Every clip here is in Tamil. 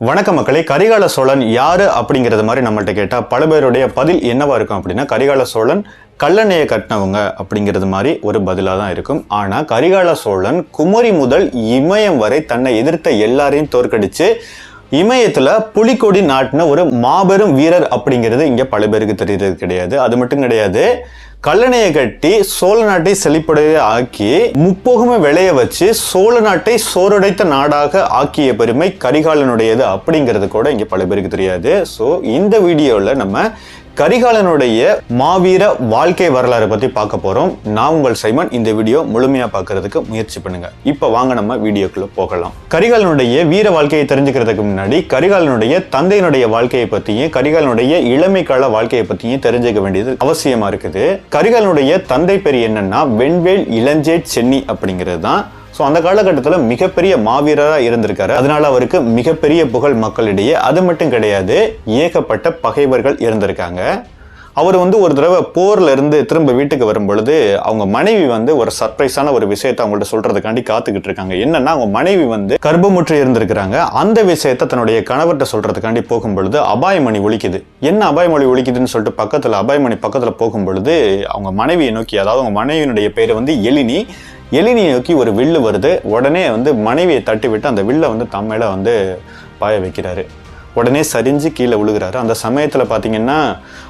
வணக்க மக்களே கரிகால சோழன் யாரு அப்படிங்கிறது மாதிரி நம்மள்ட்ட கேட்டால் பல பேருடைய பதில் என்னவா இருக்கும் அப்படின்னா கரிகால சோழன் கல்லணையை கட்டினவங்க அப்படிங்கிறது மாதிரி ஒரு பதிலாக தான் இருக்கும். ஆனால் கரிகால சோழன் குமரி முதல் இமயம் வரை தன்னை எதிர்த்த எல்லாரையும் தோற்கடித்து இமயத்தில் புலிக்கொடி நாட்டின ஒரு மாபெரும் வீரர் அப்படிங்கிறது இங்கே பல பேருக்கு தெரியறது கிடையாது. அது மட்டும் கிடையாது கல்லணையை கட்டி சோழ நாட்டை செழிப்படைய ஆக்கி முப்போகமே விளைய வச்சு சோழ நாட்டை சோறுடைத்த நாடாக ஆக்கிய பெருமை கரிகாலனுடையது அப்படிங்கிறது கூட இங்கே பல பேருக்கு தெரியாது. ஸோ இந்த வீடியோவில் நம்ம கரிகாலனுடைய மாவீர வாழ்க்கை வரலாறு பத்தி பார்க்க போறோம். நான் உங்கள் சைமன். இந்த வீடியோ முழுமையா பார்க்கறதுக்கு முயற்சி பண்ணுங்க. இப்போ வாங்க நம்ம வீடியோக்குள்ள போகலாம். கரிகாலனுடைய வீர வாழ்க்கையை தெரிஞ்சுக்கிறதுக்கு முன்னாடி கரிகாலனுடைய தந்தையினுடைய வாழ்க்கையை பத்தியும் கரிகாலனுடைய இளமை கால வாழ்க்கையை பத்தியும் தெரிஞ்சுக்க வேண்டியது அவசியமா இருக்குது. கரிகாலனுடைய தந்தை பேர் என்னன்னா வெண்வேல் இளஞ்சேட் சென்னி அப்படிங்கிறது தான் ஸோ அந்த காலகட்டத்தில் மிகப்பெரிய மாவீரராக இருந்திருக்காரு. அதனால அவருக்கு மிகப்பெரிய புகழ் மக்களிடையே. அது மட்டும் கிடையாது ஏகப்பட்ட பகைவர்கள் இருந்திருக்காங்க. அவர் வந்து ஒரு தடவை போர்ல இருந்து திரும்ப வீட்டுக்கு வரும் பொழுது அவங்க மனைவி வந்து ஒரு சர்ப்ரைஸான ஒரு விஷயத்தை அவங்கள்ட்ட சொல்றதுக்காண்டி காத்துக்கிட்டு இருக்காங்க. என்னன்னா அவங்க மனைவி வந்து கர்ப்பமுற்று இருந்திருக்கிறாங்க. அந்த விஷயத்தை தன்னுடைய கணவர்கிட்ட சொல்றதுக்காண்டி போகும்பொழுது அபாயமணி ஒழிக்குது என்ன அபாயமொழி ஒழிக்குதுன்னு சொல்லிட்டு பக்கத்துல அபாயமணி பக்கத்துல போகும் பொழுது அவங்க மனைவியை நோக்கி அதாவது அவங்க மனைவியினுடைய பேர் வந்து எழினி எலினியை நோக்கி ஒரு வில்லு வருது. உடனே வந்து மனைவியை தட்டி விட்டு அந்த வில்லை வந்து தம்மையில் வந்து பாய வைக்கிறாரு. உடனே சரிஞ்சு கீழே விழுகிறாரு. அந்த சமயத்தில் பார்த்தீங்கன்னா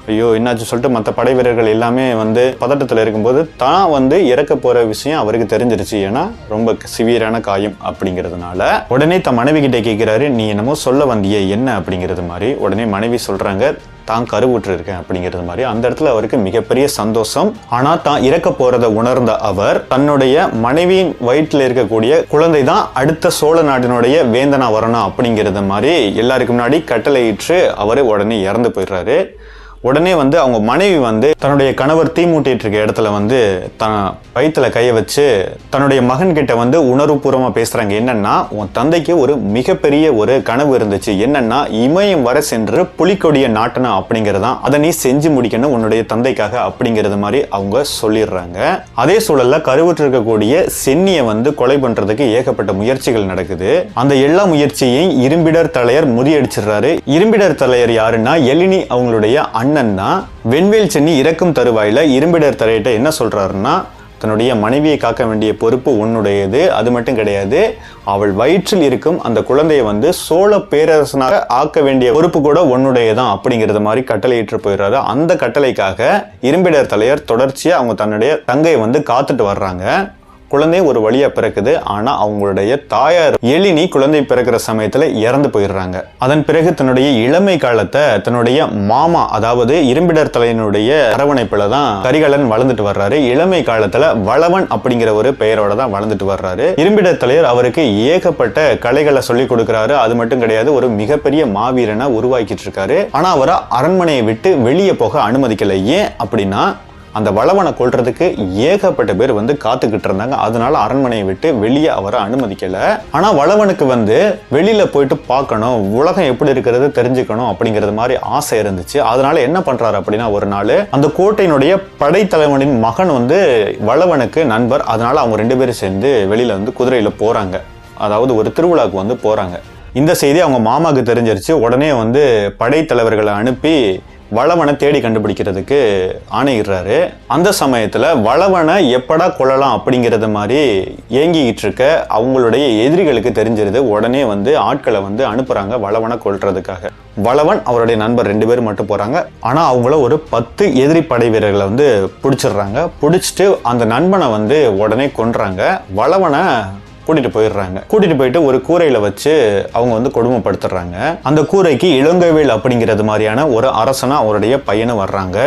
ஐயோ என்னாச்சு சொல்லிட்டு மற்ற படை வீரர்கள் எல்லாமே வந்து பதட்டத்தில் இருக்கும்போது தான் வந்து இறக்க போகிற விஷயம் அவருக்கு தெரிஞ்சிருச்சு. ஏன்னா ரொம்ப சிவியரான காயம் அப்படிங்கிறதுனால. உடனே தன் மனைவி கிட்டே கேட்குறாரு நீ என்னமோ சொல்ல வந்தியே என்ன? அப்படிங்கிறது மாதிரி. உடனே மனைவி சொல்கிறாங்க தான் கருவுற்று இருக்கேன் அப்படிங்கிறது மாதிரி அந்த இடத்துல அவருக்கு மிகப்பெரிய சந்தோஷம். ஆனால் தான் இறக்க போறதை உணர்ந்த அவர் தன்னுடைய மனைவியின் வயிற்றில் இருக்கக்கூடிய குழந்தை தான் அடுத்த சோழ நாட்டினுடைய வேந்தனா வரணும் அப்படிங்கிறது மாதிரி எல்லாருக்கு முன்னாடி கட்டளையிட்டு அவர் உடனே இறந்து போயிடுறாரு. உடனே வந்து அவங்க மனைவி வந்து தன்னுடைய கணவர் தீ மூட்டிட்டு இருக்க இடத்துல வந்து தன் வயிற்றுல கையை வச்சு தன்னுடைய மகன் கிட்ட வந்து உணர்வுபூர்வமாக பேசுறாங்க. என்னன்னா உன் தந்தைக்கு ஒரு மிகப்பெரிய ஒரு கனவு இருந்துச்சு. என்னன்னா இமயம் வர சென்று புலிக்கொடிய நாட்டணும் அப்படிங்கிறதான் அதை நீ செஞ்சு முடிக்கணும் உன்னுடைய தந்தைக்காக அப்படிங்கிறது மாதிரி அவங்க சொல்லிடுறாங்க. அதே சூழல்ல கருவுற்று இருக்கக்கூடிய சென்னியை வந்து கொலை பண்றதுக்கு ஏகப்பட்ட முயற்சிகள் நடக்குது. அந்த எல்லா முயற்சியையும் இரும்பிடர் தலையர் முறியடிச்சிடுறாரு. இரும்பிடர் தலையர் யாருன்னா எலினி அவங்களுடைய அண்ணன். என்னன்னா வெண்வேல் சென்னி இறக்கும் தருவாயில இரும்பிடர் தரையிட்ட என்ன சொல்கிறாருன்னா தன்னுடைய மனைவியை காக்க வேண்டிய பொறுப்பு உன்னுடையது அது மட்டும் கிடையாது. அவள் வயிற்றில் இருக்கும் அந்த குழந்தையை வந்து சோழ பேரரசனாக ஆக்க வேண்டிய பொறுப்பு கூட உன்னுடையதான் அப்படிங்கிறது மாதிரி கட்டளையிட்டு போயிடுறாரு. அந்த கட்டளைக்காக இரும்பிடர் தலையர் தொடர்ச்சியாக அவங்க தன்னுடைய தங்கையை வந்து காத்துட்டு வர்றாங்க. குழந்தை ஒரு வழியா பிறக்குது. ஆனா அவங்களுடைய தாயார் எழினி குழந்தை பிறக்கிற சமயத்துல இறந்து போயிடுறாங்க. அதன் பிறகு தன்னுடைய இளமை காலத்தை தன்னுடைய மாமா அதாவது இரும்பிடர் தலையினுடைய அரவணைப்புல தான் கரிகாலன் வளர்ந்துட்டு வர்றாரு. இளமை காலத்துல வளவன் அப்படிங்கிற ஒரு பெயரோட தான் வளர்ந்துட்டு வர்றாரு. இரும்பிடர் தலையர் அவருக்கு ஏகப்பட்ட கலைகளை சொல்லி கொடுக்கிறாரு. அது மட்டும் கிடையாது ஒரு மிகப்பெரிய மாவீரனை உருவாக்கிட்டு இருக்காரு. ஆனா அவரை அரண்மனையை விட்டு வெளியே போக அனுமதிக்கல. ஏன் அப்படின்னா அந்த வளவனை கொள்றதுக்கு ஏகப்பட்ட பேர் வந்து காத்துக்கிட்டு இருந்தாங்க. அதனால அரண்மனையை விட்டு வெளியே அவரை அனுமதிக்கல. ஆனா வளவனுக்கு வந்து வெளியில போயிட்டு பார்க்கணும் உலகம் எப்படி இருக்கிறது தெரிஞ்சுக்கணும் அப்படிங்கிறது மாதிரி ஆசை இருந்துச்சு. அதனால என்ன பண்றாரு அப்படின்னா ஒரு நாள் அந்த கோட்டையினுடைய படைத்தலைவனின் மகன் வந்து வளவனுக்கு நண்பர். அதனால அவங்க ரெண்டு பேரும் சேர்ந்து வெளியில வந்து குதிரையில போறாங்க. அதாவது ஒரு திருவிழாக்கு வந்து போறாங்க. இந்த செய்தி அவங்க மாமாவுக்கு தெரிஞ்சிருச்சு. உடனே வந்து படைத்தலைவர்களை அனுப்பி வளவனை தேடி கண்டுபிடிக்கிறதுக்கு ஆணையிடுறாரு. அந்த சமயத்தில் வளவனை எப்படா கொள்ளலாம் அப்படிங்கிறது மாதிரி ஏங்கிக்கிட்டு இருக்க அவங்களுடைய எதிரிகளுக்கு தெரிஞ்சிருது. உடனே வந்து ஆட்களை வந்து அனுப்புகிறாங்க வளவனை கொள்றதுக்காக வளவன் அவருடைய நண்பர் ரெண்டு பேரும் மட்டும் போகிறாங்க ஆனால் அவங்கள ஒரு பத்து எதிரி படை வீரர்களை வந்து பிடிச்சிடுறாங்க. பிடிச்சிட்டு அந்த நண்பனை வந்து உடனே கொன்றாங்க. வளவனை கூட்டிட்டு போயிடுறாங்க. கூட்டிட்டு போயிட்டு ஒரு கூரையில வச்சு அவங்க வந்து கொடுமைப்படுத்துறாங்க. அந்த கூரைக்கு இளங்கவேல் அப்படிங்கிறது மாதிரியான ஒரு அரசனா அவருடைய பையனும் வர்றாங்க.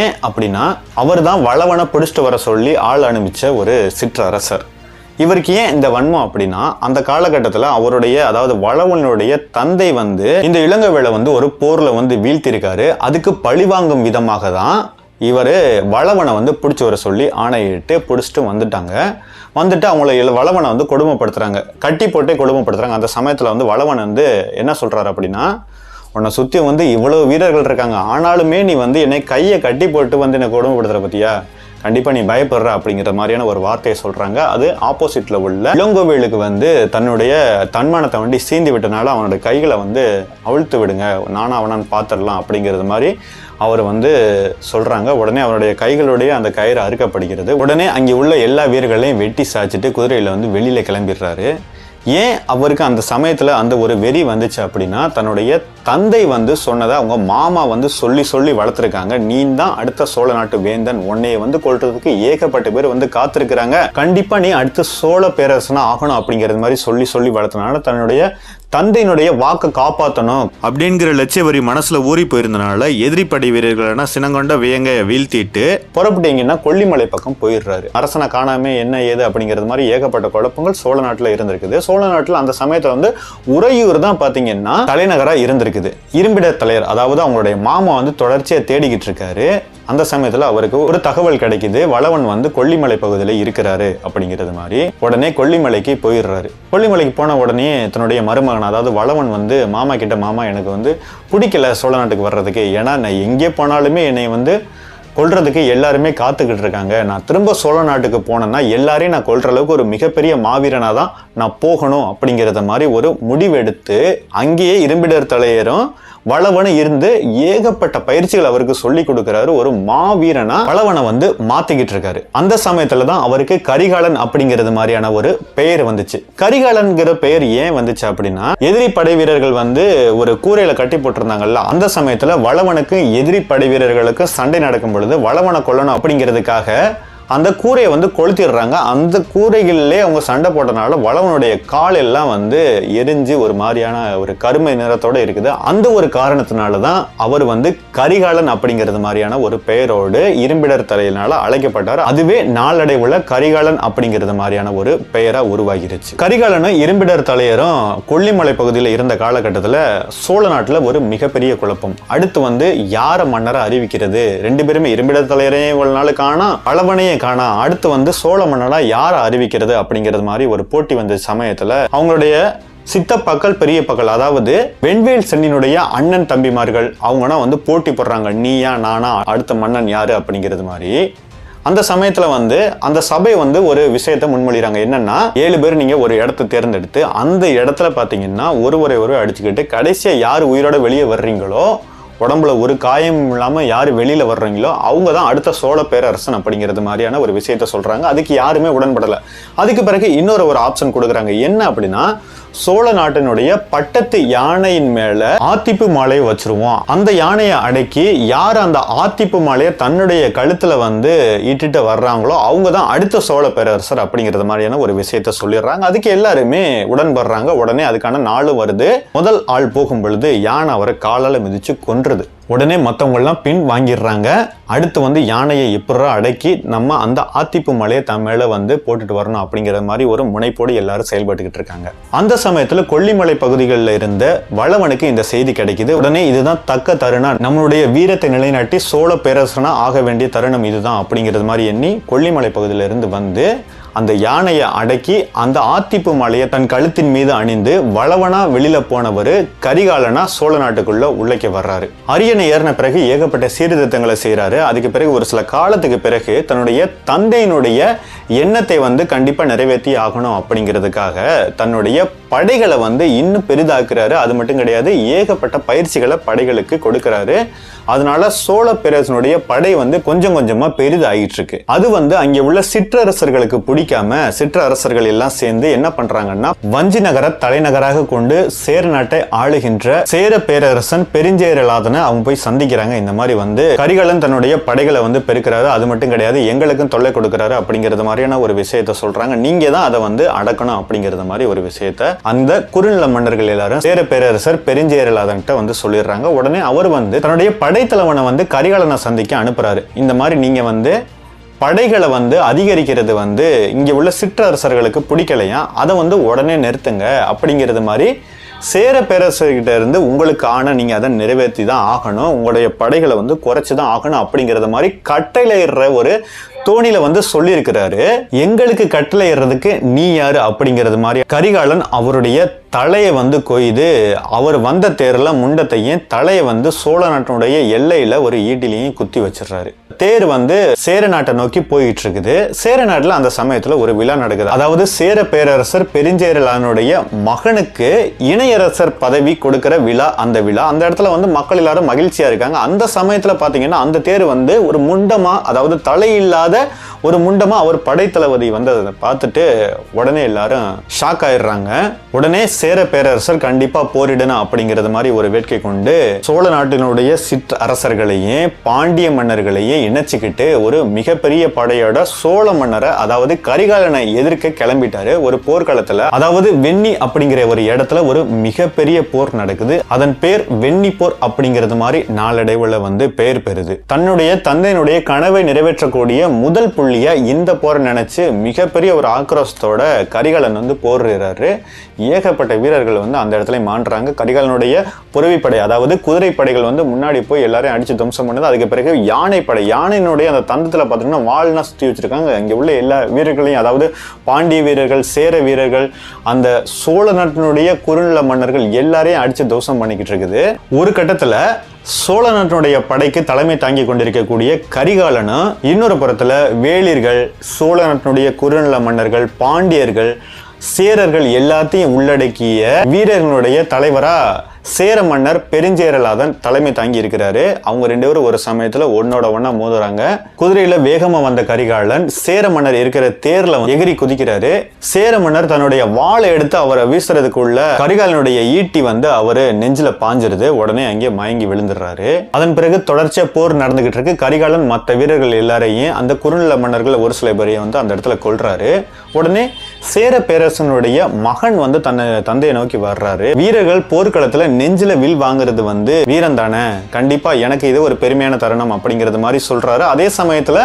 ஏன் அப்படின்னா அவர் தான் வளவனை பிடிச்சிட்டு வர சொல்லி ஆள் அனுப்பிச்ச ஒரு சிற்றரசர். இவருக்கு ஏன் இந்த வன்மம் அப்படின்னா அந்த காலகட்டத்தில் அவருடைய அதாவது வளவனுடைய தந்தை வந்து இந்த இளங்கவேலை வந்து ஒரு போரில் வந்து வீழ்த்திருக்காரு. அதுக்கு பழிவாங்கும் விதமாக தான் இவர் வளவனை வந்து பிடிச்சி வர சொல்லி ஆணையிட்டு பிடிச்சிட்டு வந்துட்டாங்க. வந்துட்டு அவங்கள இள- வளவனை வந்து கொடுமைப்படுத்துகிறாங்க கட்டி போட்டே கொடுமைப்படுத்துகிறாங்க அந்த சமயத்தில் வந்து வளவன் வந்து என்ன சொல்கிறாரு அப்படின்னா உன்னை சுற்றி வந்து இவ்வளோ வீரர்கள் இருக்காங்க. ஆனாலுமே நீ வந்து என்னை கையை கட்டி போட்டு வந்து என்னை கொடுமைப்படுத்துகிற பற்றியா கண்டிப்பாக நீ பயப்படுற அப்படிங்கிற மாதிரியான ஒரு வார்த்தையை சொல்கிறாங்க அது ஆப்போசிட்டில் உள்ள இளங்கோவேலுக்கு வந்து தன்னுடைய தன்மானத்தை வண்டி சீந்தி விட்டனால அவனோட கைகளை வந்து அவிழ்த்து விடுங்க. நானும் அவனான்னு பார்த்துடலாம் அப்படிங்கிறது மாதிரி அவர் வந்து சொல்கிறாங்க உடனே அவருடைய கைகளுடைய அந்த கயிறு அறுக்கப்படுகிறது. உடனே அங்கே உள்ள எல்லா வீரர்களையும் வெட்டி சாய்ச்சிட்டு குதிரையில் வந்து வெளியில் கிளம்பிடுறாரு. ஏன் அவருக்கு அந்த சமயத்தில் அந்த ஒரு வெறி வந்துச்சு அப்படின்னா தன்னுடைய தந்தை வந்து சொன்னதை அவங்க மாமா வந்து சொல்லி சொல்லி வளர்த்துருக்காங்க. நீ தான் அடுத்த சோழ நாட்டு வேந்தன். உன்னைய வந்து கொள்றதுக்கு ஏகப்பட்ட பேர் வந்து காத்திருக்கிறாங்க. கண்டிப்பாக நீ அடுத்த சோழ பேரரசனா ஆகணும் அப்படிங்கிறது மாதிரி சொல்லி சொல்லி வளர்த்தனால தன்னுடைய தந்தையினுடைய வாக்கை காப்பாற்றணும் அப்படிங்கிற லட்சிய வரி மனசுல ஊறி போயிருந்தனால எதிரி படை வீரர்களான சினங்கொண்ட வேங்கைய வீழ்த்திட்டு புறப்பட்டீங்கன்னா கொல்லிமலை பக்கம் போயிடுறாரு. அரசனை காணாம என்ன ஏது அப்படிங்கிறது மாதிரி ஏகப்பட்ட குழப்பங்கள் சோழ நாட்டுல இருந்திருக்குது. சோழ நாட்டுல அந்த சமயத்துல வந்து உறையூர் தான் பாத்தீங்கன்னா தலைநகரா இருந்திருக்குது. இரும்பிட தலைவர் அதாவது அவங்களுடைய மாமா வந்து தொடர்ச்சியா தேடிக்கிட்டு இருக்காரு. அந்த சமயத்துல அவருக்கு ஒரு தகவல் கிடைக்குது. வளவன் வந்து கொல்லிமலை பகுதியில் இருக்கிறாரு அப்படிங்கிறது மாதிரி உடனே கொல்லிமலைக்கு போயிடுறாரு. கொல்லிமலைக்கு போன உடனே தன்னுடைய மருமகன் அதாவது வளவன் வந்து மாமா கிட்ட மாமா எனக்கு வந்து பிடிக்கல சோழ நாட்டுக்கு வர்றதுக்கு. ஏன்னா நான் எங்கே போனாலுமே என்னை வந்து கொள்றதுக்கு எல்லாருமே காத்துக்கிட்டு இருக்காங்க. நான் திரும்ப சோழ நாட்டுக்கு போனேன்னா எல்லாரையும் நான் கொள்ற அளவுக்கு ஒரு மிகப்பெரிய மாவீரனாக தான் நான் போகணும் அப்படிங்கிறத மாதிரி ஒரு முடிவெடுத்து அங்கேயே இரும்பிடர் தலையரும் வளவனை இருந்து ஏகப்பட்ட பயிற்சிகள் அவருக்கு சொல்லி கொடுக்கிறாரு. ஒரு மாவீரனா வளவனை வந்து மாத்திக்கிட்டு இருக்காரு. அந்த சமயத்துல தான் அவருக்கு கரிகாலன் அப்படிங்கிறது மாதிரியான ஒரு பெயர் வந்துச்சு. கரிகாலன்கிற பெயர் ஏன் வந்துச்சு அப்படின்னா எதிரி படை வீரர்கள் வந்து ஒரு கூரையில கட்டி போட்டிருந்தாங்கல்ல அந்த சமயத்துல வளவனுக்கு எதிரி படை வீரர்களுக்கு சண்டை நடக்கும் பொழுது வளவனை கொல்லணும் அப்படிங்கிறதுக்காக அந்த கூரையை வந்து கொளுத்திடுறாங்க. அந்த கூரைகளிலே அவங்க சண்டை போட்டனால வளவனுடைய கால் எல்லாம் வந்து எரிஞ்சு ஒரு மாதிரியான ஒரு கருமை நிறத்தோடு இருக்குது. அந்த ஒரு காரணத்தினால தான் அவர் வந்து கரிகாலன் அப்படிங்கிறது மாதிரியான ஒரு பெயரோடு இரும்பிடர் தலையினால அழைக்கப்பட்டார். அதுவே நாளடைவுல கரிகாலன் அப்படிங்கிறது மாதிரியான ஒரு பெயராக உருவாகிருச்சு. கரிகாலனும் இரும்பிடர் தலையரும் கொல்லிமலை பகுதியில் இருந்த காலகட்டத்தில் சோழ நாட்டில் ஒரு மிகப்பெரிய குழப்பம். அடுத்து வந்து யாரை மன்னரை அறிவிக்கிறது? ரெண்டு பேருமே இரும்பிடர் தலையரையும் இவ்வளவு நாள் காணா அளவனையும் காணா அடுத்து வந்து சோழ மன்னனாக யாரை அறிவிக்கிறது அப்படிங்கிறது மாதிரி ஒரு போட்டி வந்த சமயத்துல அவங்களுடைய சித்தப்பாக்கள் பெரியப்பாக்கள் அதாவது வெண்வேல் சென்னினுடைய அண்ணன் தம்பிமார்கள் அவங்கன்னா வந்து போட்டி போடுறாங்க. நீயா நானா அடுத்த மன்னன் யாரு அப்படிங்கிறது மாதிரி. அந்த சமயத்தில் வந்து அந்த சபை வந்து ஒரு விஷயத்தை முன்மொழிகிறாங்க என்னன்னா ஏழு பேர் நீங்கள் ஒரு இடத்த தேர்ந்தெடுத்து அந்த இடத்துல பார்த்தீங்கன்னா ஒருவரை ஒரு அடிச்சுக்கிட்டு கடைசியாக யார் உயிரோட வெளியே வர்றீங்களோ உடம்புல ஒரு காயம் இல்லாமல் யார் வெளியில் வர்றீங்களோ அவங்க தான் அடுத்த சோழ பேரரசன் அப்படிங்கிறது மாதிரியான ஒரு விஷயத்த சொல்கிறாங்க அதுக்கு யாருமே உடன்படலை. அதுக்கு பிறகு இன்னொரு ஒரு ஆப்ஷன் கொடுக்குறாங்க. என்ன அப்படின்னா சோழ நாட்டினுடைய பட்டத்து யானையின் மேல ஆத்திப்பு மாலையை வச்சிருவோம். அந்த யானையை அடக்கி யார் அந்த ஆத்திப்பு மாலையை தன்னுடைய கழுத்துல வந்து இட்டுட்டு வர்றாங்களோ அவங்க தான் அடுத்த சோழ பேரரசர் அப்படிங்கிறது மாதிரியான ஒரு விஷயத்த சொல்லிடுறாங்க. அதுக்கு எல்லாருமே உடன்படுறாங்க. உடனே அதுக்கான நாளும் வருது. முதல் ஆள் போகும் பொழுது யானை அவரை காலால மிதிச்சு கொன்றுது. உடனே மற்றவங்களாம் பின் வாங்கிடுறாங்க. அடுத்து வந்து யானையை எப்படா அடக்கி நம்ம அந்த ஆத்திப்பு மலையை தன் மேலே வந்து போட்டுட்டு வரணும் அப்படிங்கிற மாதிரி ஒரு முனைப்போடு எல்லாரும் செயல்பட்டுக்கிட்டு இருக்காங்க. அந்த சமயத்துல கொல்லிமலை பகுதிகளில் இருந்த வளவனுக்கு இந்த செய்தி கிடைக்குது. உடனே இதுதான் தக்க தருணம் நம்மளுடைய வீரத்தை நிலைநாட்டி சோழ பேரரசனா ஆக வேண்டிய தருணம் இதுதான் அப்படிங்கிறது மாதிரி எண்ணி கொல்லிமலை பகுதியில இருந்து வந்து அந்த யானையை அடக்கி அந்த ஆத்திப்பு மாலையை தன் கழுத்தின் மீது அணிந்து வளவனா வெளியில போனவர் கரிகாலனா சோழ நாட்டுக்குள்ள உள்ளக்க வர்றாரு. அரியணை ஏறின பிறகு ஏகப்பட்ட சீர்திருத்தங்களை செய்கிறாரு அதுக்கு பிறகு ஒரு சில காலத்துக்கு பிறகு தன்னுடைய தந்தையினுடைய எண்ணத்தை வந்து கண்டிப்பா நிறைவேற்றி ஆகணும் அப்படிங்கிறதுக்காக தன்னுடைய படைகளை வந்து இன்னும் பெரிதாக்குறாரு. அது மட்டும் கிடையாது ஏகப்பட்ட பயிற்சிகளை படைகளுக்கு கொடுக்கறாரு. அதனால சோழ பேரரசனுடைய படை வந்து கொஞ்சம் கொஞ்சமா பெரிதாகிட்டு இருக்கு. அது வந்து அங்கே உள்ள சிற்றரசர்களுக்கு பிடிக்காம சிற்றரசர்கள் எல்லாம் சேர்ந்து என்ன பண்றாங்கன்னா வஞ்சி நகர தலைநகராக கொண்டு சேர நாட்டை ஆளுகின்ற சேர பேரரசன் பெருஞ்சேரலாதனை அவங்க போய் சந்திக்கிறாங்க. இந்த மாதிரி வந்து கரிகாலன் தன்னுடைய படைகளை வந்து பெருக்கிறாரு. அது மட்டும் கிடையாது எங்களுக்கும் தொல்லை கொடுக்கறாரு அப்படிங்கிறது மாதிரியான ஒரு விஷயத்த சொல்றாங்க. நீங்க தான் அதை வந்து அடக்கணும் அப்படிங்கிறது மாதிரி ஒரு விஷயத்த அந்த குறுநில மன்னர்கள் எல்லாரும் சேர பேரரசர் பெருஞ்சேரலாதன்கிட்ட வந்து சொல்லிடுறாங்க. உடனே அவர் வந்து தன்னுடைய படைத்தலைவனை வந்து கரிகாலனை சந்திக்க அனுப்புறாரு. இந்த மாதிரி நீங்க வந்து படைகளை வந்து அதிகரிக்கிறது வந்து இங்கே உள்ள சிற்றரசர்களுக்கு பிடிக்கலையா? அதை வந்து உடனே நிறுத்துங்க. அப்படிங்கிறது மாதிரி சேர பேரரசர்கிட்ட இருந்து உங்களுக்கு நீங்கள் அதை நிறைவேற்றி தான் ஆகணும். உங்களுடைய படைகளை வந்து குறைச்சி தான் ஆகணும் அப்படிங்கிறது மாதிரி கட்டளையிடுற ஒரு தோணியில் வந்து சொல்லியிருக்கிறாரு. எங்களுக்கு கட்டளையிடுறதுக்கு நீ யாரு அப்படிங்கிறது மாதிரி கரிகாலன் அவருடைய தலையை வந்து கொய்து அவர் வந்த தேரில் முண்டத்தையும் தலையை வந்து சோழ நாட்டினுடைய எல்லையில் ஒரு ஈட்டிலையும் குத்தி வச்சிடுறாரு. தேர் வந்து சேர நாட்டை நோக்கி போயிட்டு இருக்குது சேர நாட்டில் அந்த சமயத்தில் ஒரு விழா நடக்குது. அதாவது சேர பேரரசர் பெருஞ்சேரலானுடைய மகனுக்கு இணையரசர் பதவி கொடுக்கிற விழா அந்த விழா. அந்த இடத்துல வந்து மக்கள் எல்லாரும் மகிழ்ச்சியா இருக்காங்க. அந்த சமயத்தில் பார்த்தீங்கன்னா அந்த தேர் வந்து ஒரு முண்டமா அதாவது தலை இல்லாத ஒரு முண்டமா அவர் படைத்தளபதி வந்து அதை பார்த்துட்டு உடனே எல்லாரும் ஷாக் ஆயிடுறாங்க. உடனே சேர பேரரசர் கண்டிப்பா போரிடணும் அப்படிங்கிறது மாதிரி ஒரு வேட்கை கொண்டு சோழ நாட்டினுடைய சிற்ற அரசர்களையும் பாண்டிய மன்னர்களையும் இணைச்சிக்கிட்டு ஒரு மிகப்பெரிய படையோட சோழ மன்னரை அதாவது கரிகாலனை எதிர்க்க கிளம்பிட்டாரு. ஒரு போர்க்களத்துல அதாவது வெண்ணி அப்படிங்கிற ஒரு இடத்துல ஒரு மிகப்பெரிய போர் நடக்குது. அதன் பேர் வெண்ணி போர் அப்படிங்கிறது மாதிரி நாளடைவுல வந்து பெயர் பெறுது. தன்னுடைய தந்தையினுடைய கனவை நிறைவேற்றக்கூடிய முதல் புள்ளிய இந்த போரை நினைச்சு மிகப்பெரிய ஒரு ஆக்ரோஷத்தோட கரிகாலன் வந்து போரிடுறாரு. ஏகப்பட்ட வீரர்கள் வந்து அந்த இடத்துல மாண்டுறாங்க கரிகாலனுடைய புறவிப்படை அதாவது குதிரைப்படைகள் வந்து முன்னாடி போய் எல்லாரையும் அடிச்சு துவம்சம் பண்ணுது. அதுக்கு பிறகு யானைப்படை யானையினுடைய அந்த தந்தத்தில் பார்த்தீங்கன்னா வாள்னா சுற்றி வச்சுருக்காங்க. இங்கே உள்ள எல்லா வீரர்களையும் அதாவது பாண்டிய வீரர்கள் சேர வீரர்கள் அந்த சோழ நாட்டினுடைய குறுநில மன்னர்கள் எல்லாரையும் அடித்து தோசம் பண்ணிக்கிட்டு இருக்குது. ஒரு கட்டத்தில் சோழ நாட்டினுடைய படைக்கு தலைமை தாங்கி கொண்டிருக்கக்கூடிய கரிகாலனும் இன்னொரு புறத்தில் வேளிர்கள் சோழ நாட்டினுடைய குறுநில மன்னர்கள் பாண்டியர்கள் சேரர்கள் எல்லாத்தையும் உள்ளடக்கிய வீரர்களுடைய தலைவராக சேர மன்னர் பெருஞ்சேரலாதன் தலைமை தாங்கி இருக்கிறாரு அவங்க ரெண்டு பேரும் ஒரு சமயத்துல ஒன்னோட ஒன்னா மோதுறாங்க. குதிரையில வேகமா வந்த கரிகாலன் சேர மன்னர் இருக்கிற தேர்ல எகிரி குதிக்கிறாரு. சேர மன்னர் தன்னுடைய வாளை எடுத்து அவரை வீசுறதுக்குள்ள கரிகாலனுடைய ஈட்டி வந்து அவரு நெஞ்சில பாஞ்சிருது. உடனே அங்கே மயங்கி விழுந்துடுறாரு. அதன் பிறகு தொடர்ச்சியா போர் நடந்துகிட்டு இருக்கு. கரிகாலன் மற்ற வீரர்கள் எல்லாரையும் அந்த குறுநில மன்னர்கள் ஒரு சில பேரையும் வந்து அந்த இடத்துல கொள்றாரு உடனே சேர பேரரசனுடைய மகன் வந்து தன்னை தந்தையை நோக்கி வர்றாரு. வீரர்கள் போர்க்களத்துல நெஞ்சில வில் வாங்குறது வந்து வீரம் தானே. கண்டிப்பா எனக்கு இது ஒரு பெருமையான தருணம் அப்படிங்கிறது மாதிரி சொல்றாரு. அதே சமயத்துல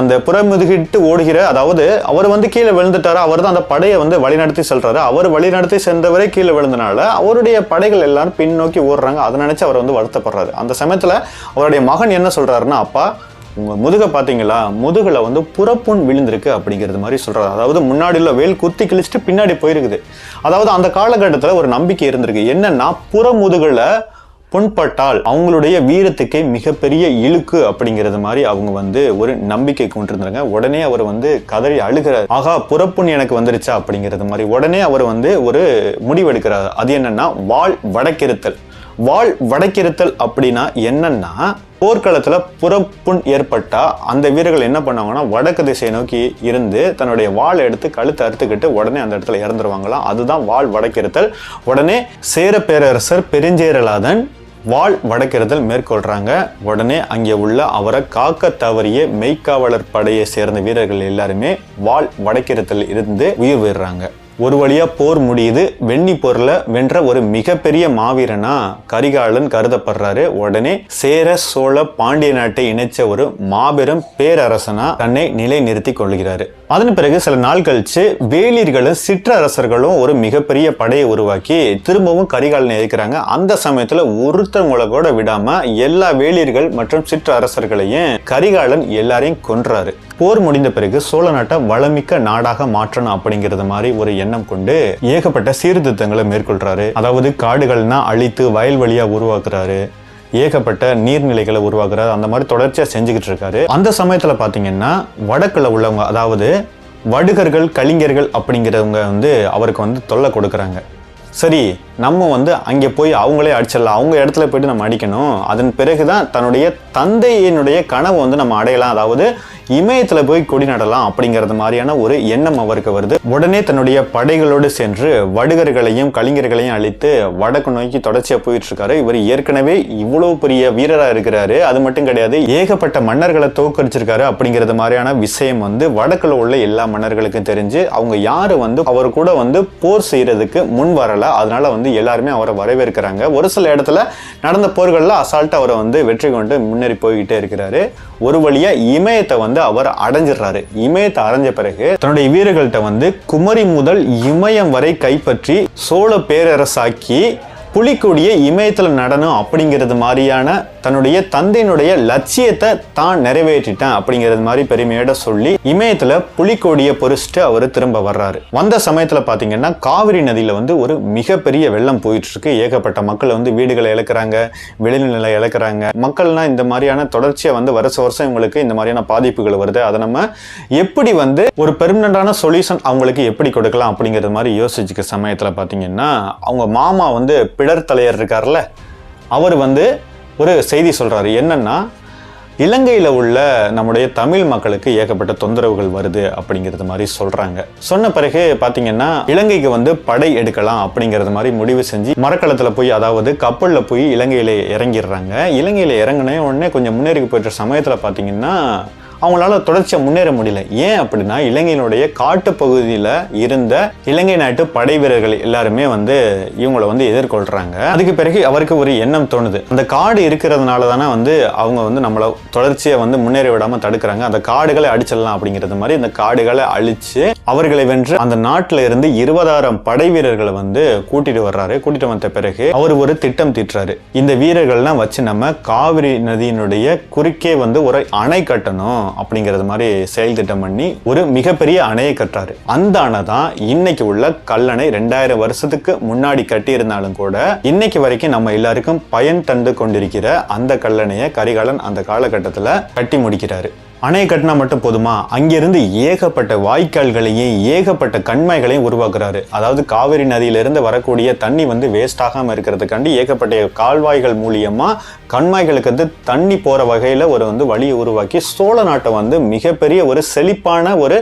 அந்த புறமுதுகிட்டு ஓடுகிற அதாவது அவர் வந்து கீழே விழுந்துட்டாரு அவர் தான் அந்த படையை வந்து வழிநடத்தி செல்றாரு. அவர் வழிநடத்தி சென்றவரே கீழே விழுந்தனால அவருடைய படைகள் எல்லாரும் பின்னோக்கி ஓடுறாங்க. அதை நினைச்சு அவர் வந்து வருத்தப்படுறாரு. அந்த சமயத்துல அவருடைய மகன் என்ன சொல்றாருன்னா அப்பா உங்கள் முதுகை பார்த்தீங்களா முதுகில் வந்து புறப்புண் விழுந்திருக்கு அப்படிங்கிறது மாதிரி சொல்கிறாரு அதாவது முன்னாடி உள்ள வேல் குத்தி கிழிச்சிட்டு பின்னாடி போயிருக்குது. அதாவது அந்த காலகட்டத்தில் ஒரு நம்பிக்கை இருந்திருக்கு. என்னன்னா புறமுதுகுல புண்பட்டால் அவங்களுடைய வீரத்துக்கே மிகப்பெரிய இழுக்கு அப்படிங்கிறது மாதிரி அவங்க வந்து ஒரு நம்பிக்கை கொண்டிருந்தாங்க. உடனே அவர் வந்து கதறி அழுகிறார். ஆகா புறப்புண் எனக்கு வந்துருச்சா? அப்படிங்கிறது மாதிரி உடனே அவர் வந்து ஒரு முடிவெடுக்கிறார். அது என்னன்னா வாள் வடக்கிருத்தல். வாள் வடக்கிருத்தல் அப்படின்னா என்னன்னா போர்க்களத்துல புறப்புண் ஏற்பட்டா அந்த வீரர்கள் என்ன பண்ணுவாங்கன்னா வடக்கு திசையை நோக்கி இருந்து தன்னுடைய வாள் எடுத்து கழுத்து அறுத்துக்கிட்டு உடனே அந்த இடத்துல இறந்துருவாங்களாம் அதுதான் வாள் வடக்கிருத்தல். உடனே சேர பேரரசர் பெருஞ்சேரலாதன் வாள் வடக்கிறதல் மேற்கொள்றாங்க. உடனே அங்கே உள்ள அவரை காக்க தவறிய மெய்க்காவலர் படையை சேர்ந்த வீரர்கள் எல்லாருமே வாள் வடக்கிறுத்தல் இருந்து உயிர் விடுறாங்க ஒரு வழியா போர் முடியுது. வெண்ணி போரில் வென்ற ஒரு மிகப்பெரிய மாவீரனா கரிகாலன் கருதப்படுறாரு. உடனே சேர சோழ பாண்டிய நாட்டை இணைச்ச ஒரு மாபெரும் பேரரசனா தன்னை நிலைநிறுத்தி கொள்கிறாரு. அதன் பிறகு சில நாள் கழிச்சு வேலியர்களும் சிற்றரசர்களும் ஒரு மிகப்பெரிய படையை உருவாக்கி திரும்பவும் கரிகாலனை எதிர்க்கிறாங்க. அந்த சமயத்துல ஒருத்தவங்களை கூட விடாம எல்லா வேலியர்கள் மற்றும் சிற்றரசர்களையும் கரிகாலன் எல்லாரையும் கொன்றாரு. போர் முடிந்த பிறகு சோழ நாட்டை வளமிக்க நாடாக மாற்றணும் அப்படிங்கிறது மாதிரி ஒரு எண்ணம் கொண்டு ஏகப்பட்ட சீர்திருத்தங்களை மேற்கொள்றாரு. அதாவது காடுகள்னா அழித்து வயல்வெளியா உருவாக்குறாரு. ஏகப்பட்ட நீர்நிலைகளை உருவாக்குறாரு. அந்த மாதிரி தொடர்ச்சியா செஞ்சுக்கிட்டு இருக்காரு. அந்த சமயத்துல பாத்தீங்கன்னா வடக்குல உள்ளவங்க அதாவது வடுகர்கள் கலிங்கர்கள் அப்படிங்கிறவங்க வந்து அவருக்கு வந்து தொல்லை கொடுக்குறாங்க. சரி நம்ம வந்து அங்கே போய் அவங்களே அடிச்சிடலாம். அவங்க இடத்துல போயிட்டு நம்ம அடிக்கணும். அதன் பிறகு தான் தன்னுடைய தந்தையினுடைய கனவு வந்து நம்ம அடையலாம். அதாவது இமயத்தில் போய் கொடி நடலாம் அப்படிங்கிறது மாதிரியான ஒரு எண்ணம் அவருக்கு வருது. உடனே தன்னுடைய படைகளோடு சென்று வடுகர்களையும் கலிங்கர்களையும் அழித்து வடக்கு நோக்கி தொடர்ச்சியாக போயிட்டு இருக்காரு இவர் ஏற்கனவே இவ்வளோ பெரிய வீரராக இருக்கிறாரு. அது மட்டும் கிடையாது ஏகப்பட்ட மன்னர்களை தோக்கடிச்சிருக்காரு அப்படிங்கிறது மாதிரியான விஷயம் வந்து வடக்கில் உள்ள எல்லா மன்னர்களுக்கும் தெரிஞ்சு அவங்க யார் வந்து அவர் கூட வந்து போர் செய்யறதுக்கு முன் வரல. அதனால வந்து எல்லாருமே அவரை வரவேற்கிறாங்க. ஒரு சில இடத்துல நடந்த போர்களில் அசால்ட்டா அவரை வந்து வெற்றி கொண்டு முன்னேறி போய்கிட்டே இருக்கிறாரு. ஒரு வழியா இமயத்தை வந்து அவர் அடைஞ்சிடுறாரு. இமயத்தை அடைஞ்ச பிறகு தன்னுடைய வீரர்கள்ட்ட வந்து குமரி முதல் இமயம் வரை கைப்பற்றி சோழ பேரரசாக்கி புலிக்கொடியை இமயத்தில் நடனம் அப்படிங்கிறது மாதிரியான தன்னுடைய தந்தையினுடைய லட்சியத்தை தான் நிறைவேற்றிட்டேன் அப்படிங்கிறது மாதிரி பெருமையோட சொல்லி இமயத்துல புலிக்கோடியை பொறிச்சிட்டு அவர் திரும்ப வர்றாரு. வந்த சமயத்துல பாத்தீங்கன்னா காவிரி நதியில வந்து ஒரு மிகப்பெரிய வெள்ளம் போயிட்டு இருக்கு ஏகப்பட்ட மக்கள் வந்து வீடுகளை இழக்கிறாங்க விளைநிலை இழக்கிறாங்க. மக்கள்னா இந்த மாதிரியான தொடர்ச்சியா வந்து வருஷ வருஷம் இவங்களுக்கு இந்த மாதிரியான பாதிப்புகள் வருது. அதை நம்ம எப்படி வந்து ஒரு பெர்மனண்டான சொல்யூஷன் அவங்களுக்கு எப்படி கொடுக்கலாம் அப்படிங்கிறது மாதிரி யோசிச்சுக்க சமயத்துல பாத்தீங்கன்னா அவங்க மாமா வந்து பிடர் தலையர் இருக்கார்ல அவர் வந்து ஒரு செய்தி சொல்கிறாரு என்னென்னா இலங்கையில் உள்ள நம்முடைய தமிழ் மக்களுக்கு ஏகப்பட்ட தொந்தரவுகள் வருது அப்படிங்கிறது மாதிரி சொல்கிறாங்க சொன்ன பிறகு பார்த்தீங்கன்னா இலங்கைக்கு வந்து படை எடுக்கலாம் அப்படிங்கிறது மாதிரி முடிவு செஞ்சு மரக்களத்தில் போய் அதாவது கப்பலில் போய் இலங்கையில் இறங்கிடுறாங்க. இலங்கையில் இறங்கின உடனே கொஞ்சம் முன்னேறி போயிட்ட சமயத்தில் பார்த்தீங்கன்னா அவங்களால தொடர்ச்சியாக முன்னேற முடியல. ஏன் அப்படின்னா இலங்கையினுடைய காட்டு பகுதியில் இருந்த இலங்கை நாட்டு படை வீரர்கள் எல்லாருமே வந்து இவங்களை வந்து எதிர்கொள்றாங்க. அதுக்கு பிறகு அவருக்கு ஒரு எண்ணம் தோணுது. அந்த காடு இருக்கிறதுனால தானே வந்து அவங்க வந்து நம்மளை தொடர்ச்சியை வந்து முன்னேறி விடாமல் தடுக்கிறாங்க. அந்த காடுகளை அடிச்சிடலாம் அப்படிங்கிறது மாதிரி இந்த காடுகளை அழிச்சு அவர்களை வென்று அந்த நாட்டில் இருந்து இருபதாயிரம் படை வீரர்களை வந்து கூட்டிட்டு வர்றாரு. கூட்டிட்டு வந்த பிறகு அவர் ஒரு திட்டம் தீட்டுறாரு. இந்த வீரர்கள்லாம் வச்சு நம்ம காவிரி நதியினுடைய குறுக்கே வந்து ஒரு அணை கட்டணும். அப்படிங்கிறது மாதிரி செயல் திட்டம் பண்ணி ஒரு மிகப்பெரிய அணையை கட்டுறாரு. அந்த அணை தான் இன்னைக்கு உள்ள கல்லணை ரெண்டாயிரம் வருஷத்துக்கு முன்னாடி கட்டி இருந்தாலும் கூட இன்னைக்கு வரைக்கும் நம்ம எல்லாருக்கும் பயன் தந்து கொண்டிருக்கிற அந்த கல்லணையை கரிகாலன் அந்த காலகட்டத்தில் கட்டி முடிக்கிறாரு. அணை கட்டினா மட்டும் போதுமா? அங்கிருந்து ஏகப்பட்ட வாய்க்கால்களையும் ஏகப்பட்ட கண்மாய்களையும் உருவாக்குறாரு. அதாவது காவிரி நதியிலிருந்து வரக்கூடிய தண்ணி வந்து வேஸ்ட் ஆகாமல் இருக்கிறதுக்காண்டி ஏகப்பட்ட கால்வாய்கள் மூலியமா கண்மாய்களுக்கு வந்து தண்ணி போற வகையில ஒரு வந்து வழியை உருவாக்கி சோழ நாட்டை வந்து மிகப்பெரிய ஒரு செழிப்பான ஒரு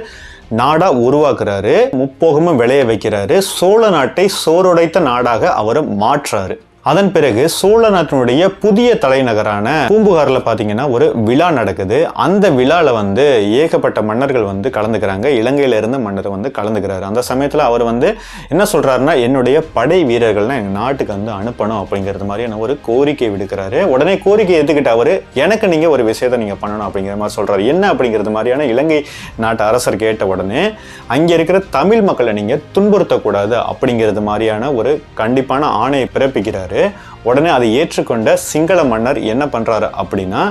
நாடா உருவாக்குறாரு. முப்போகமும் விளைய வைக்கிறாரு. சோழ நாட்டை சோறுடைத்த நாடாக அவர் மாற்றாரு. அதன் பிறகு சோழ நாட்டினுடைய புதிய தலைநகரான பூம்புகாரில் பார்த்தீங்கன்னா ஒரு விழா நடக்குது. அந்த விழாவில் வந்து ஏகப்பட்ட மன்னர்கள் வந்து கலந்துக்கிறாங்க. இலங்கையில இருந்து மன்னர் வந்து கலந்துக்கிறாரு. அந்த சமயத்தில் அவர் வந்து என்ன சொல்கிறாருன்னா என்னுடைய படை வீரர்கள்னா எங்கள் நாட்டுக்கு வந்து அனுப்பணும் அப்படிங்கிறது மாதிரியான ஒரு கோரிக்கை விடுக்கிறாரு. உடனே கோரிக்கை எடுத்துக்கிட்ட அவர் எனக்கு நீங்கள் ஒரு விஷயத்தை நீங்கள் பண்ணணும் அப்படிங்கிற மாதிரி சொல்கிறார் என்ன அப்படிங்கிறது மாதிரியான இலங்கை நாட்டு அரசர் கேட்ட உடனே அங்கே இருக்கிற தமிழ் மக்களை நீங்கள் துன்புறுத்தக்கூடாது அப்படிங்கிறது மாதிரியான ஒரு கண்டிப்பான ஆணையை பிறப்பிக்கிறாரு. உடனே அதை ஏற்றுக்கொண்ட சிங்கள மன்னர் என்ன பண்ணுறாரு அப்படின்னா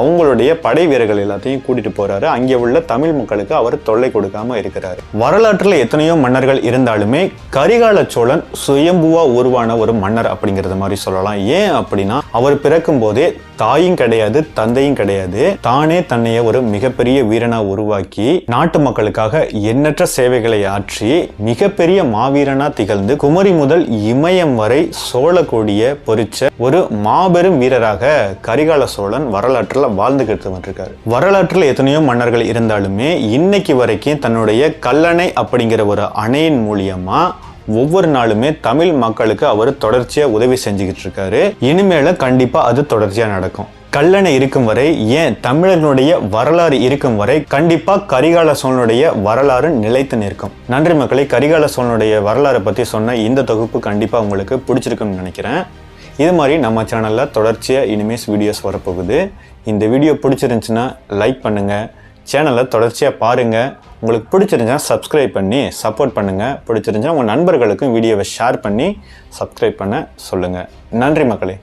அவங்களுடைய படை வீரர்கள் எல்லாத்தையும் கூட்டிட்டு போறாரு. அங்கே உள்ள தமிழ் மக்களுக்கு அவர் தொல்லை கொடுக்காம இருக்கிறாரு. வரலாற்றில் எத்தனையோ மன்னர்கள் இருந்தாலுமே கரிகால சோழன் சுயம்புவா உருவான ஒரு மன்னர் அப்படிங்கிறது மாதிரி சொல்லலாம். ஏன் அப்படின்னா அவர் பிறக்கும் போதே தாயும் கிடையாது தந்தையும் கிடையாது. தானே தன்னைய ஒரு மிகப்பெரிய வீரனா உருவாக்கி நாட்டு மக்களுக்காக எண்ணற்ற சேவைகளை ஆற்றி மிகப்பெரிய மாவீரனா திகழ்ந்து குமரி முதல் இமயம் வரை சோழ கொடிய பொறிச்ச ஒரு மாபெரும் வீரராக கரிகால சோழன் வரலாற்றில் வாழ்ந்துகிட்டு வந்திருக்காரு. வரலாற்றில் எத்தனையோ மன்னர்கள் இருந்தாலுமே இன்னைக்கு வரைக்கும் தன்னுடைய கல்லணை அப்படிங்கிற ஒரு அணையின் மூலியமா ஒவ்வொரு நாளுமே தமிழ் மக்களுக்கு அவர் தொடர்ச்சியாக உதவி செஞ்சுக்கிட்டு இருக்காரு. இனிமேல கண்டிப்பாக அது தொடர்ச்சியாக நடக்கும். கல்லணை இருக்கும் வரை ஏன் தமிழர்களுடைய வரலாறு இருக்கும் வரை கண்டிப்பா கரிகால சோழனுடைய வரலாறு நிலைத்து நிற்கும். நன்றி மக்களை கரிகால சோழனுடைய வரலாறை பத்தி சொன்ன இந்த தொகுப்பு கண்டிப்பா உங்களுக்கு பிடிச்சிருக்குன்னு நினைக்கிறேன். இது மாதிரி நம்ம சேனலில் தொடர்ச்சியாக இனிமேஸ் வீடியோஸ் வரப்போகுது. இந்த வீடியோ பிடிச்சிருந்துச்சுன்னா லைக் பண்ணுங்கள் சேனலை தொடர்ச்சியாக பாருங்கள் உங்களுக்கு பிடிச்சிருந்தா சப்ஸ்கிரைப் பண்ணி சப்போர்ட் பண்ணுங்கள் பிடிச்சிருந்தா உங்கள் நண்பர்களுக்கும் வீடியோவை ஷேர் பண்ணி சப்ஸ்கிரைப் பண்ண சொல்லுங்கள் நன்றி மக்களே.